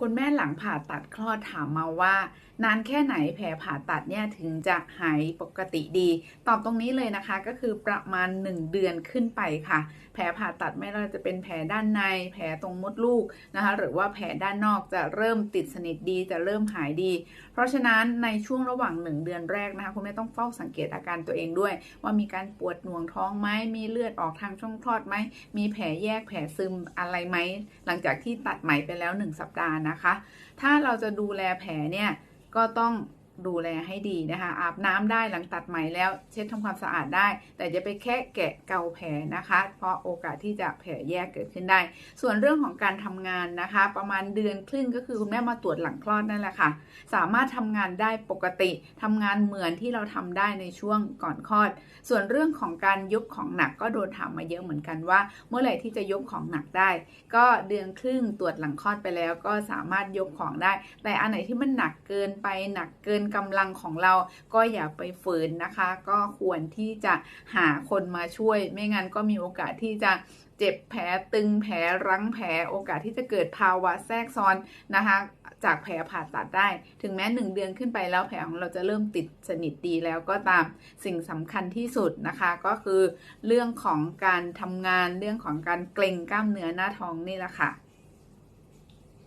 คุณแม่หลังผ่าตัดคลอดถามมาว่า นานแค่ไหนแผลผ่าตัดเนี่ยถึงจะหายปกติดี ตอบตรงนี้เลยนะคะก็คือประมาณ 1 เดือนขึ้นไปค่ะ แผลผ่าตัดไม่ว่าจะเป็นแผลด้านใน แผลตรงมดลูกนะคะหรือว่าแผลด้านนอกจะเริ่มติดสนิทดีจะเริ่มหายดี เพราะฉะนั้นในช่วงระหว่าง 1 เดือนแรกนะคะคุณแม่ต้องเฝ้าสังเกตอาการตัวเองด้วย ว่ามีการปวดหน่วงท้องไหมมีเลือดออกทางช่องคลอดไหมมีแผลแยกแผลซึมอะไรไหมหลังจากที่ตัดไหมไปแล้ว 1 สัปดาห์นะคะ ถ้าเราจะดูแลแผลเนี่ยก็ต้อง ดูแลให้ดีนะคะ อาบน้ำได้หลังตัดไหมแล้วเช็ดทำความสะอาดได้ แต่จะไปแค่แกะเกาแผลนะคะ เพราะโอกาสที่จะแผลแยกเกิดขึ้นได้ ส่วนเรื่องของการทำงานนะคะ ประมาณเดือนครึ่งก็คือคุณแม่มาตรวจหลังคลอดนั่นแหละค่ะ สามารถทำงานได้ปกติทำงานเหมือนที่เราทำได้ในช่วงก่อนคลอด ส่วนเรื่องของการยกของหนักก็โดนถามมาเยอะเหมือนกันว่า เมื่อไหร่ที่จะยกของหนักได้ ก็เดือนครึ่งตรวจหลังคลอดไปแล้ว ก็สามารถยกของได้ แต่อันไหนที่มันหนักเกินไปหนักเกินกำลังของเราก็อย่าไปฝืนนะคะ ก็ควรที่จะหาคนมาช่วย ไม่งั้นก็มีโอกาสที่จะเจ็บแผลตึงแผลรั้งแผลโอกาสที่จะเกิดภาวะแทรกซ้อนนะคะจากแผลผ่าตัดได้ ถึงแม้หนึ่งเดือนขึ้นไปแล้วแผลของเราจะเริ่มติดสนิทดีแล้วก็ตามสิ่งสำคัญที่สุดนะคะ ก็คือเรื่องของการทำงานเรื่องของการเกร็งกล้ามเนื้อหน้าท้องนี่แหละค่ะ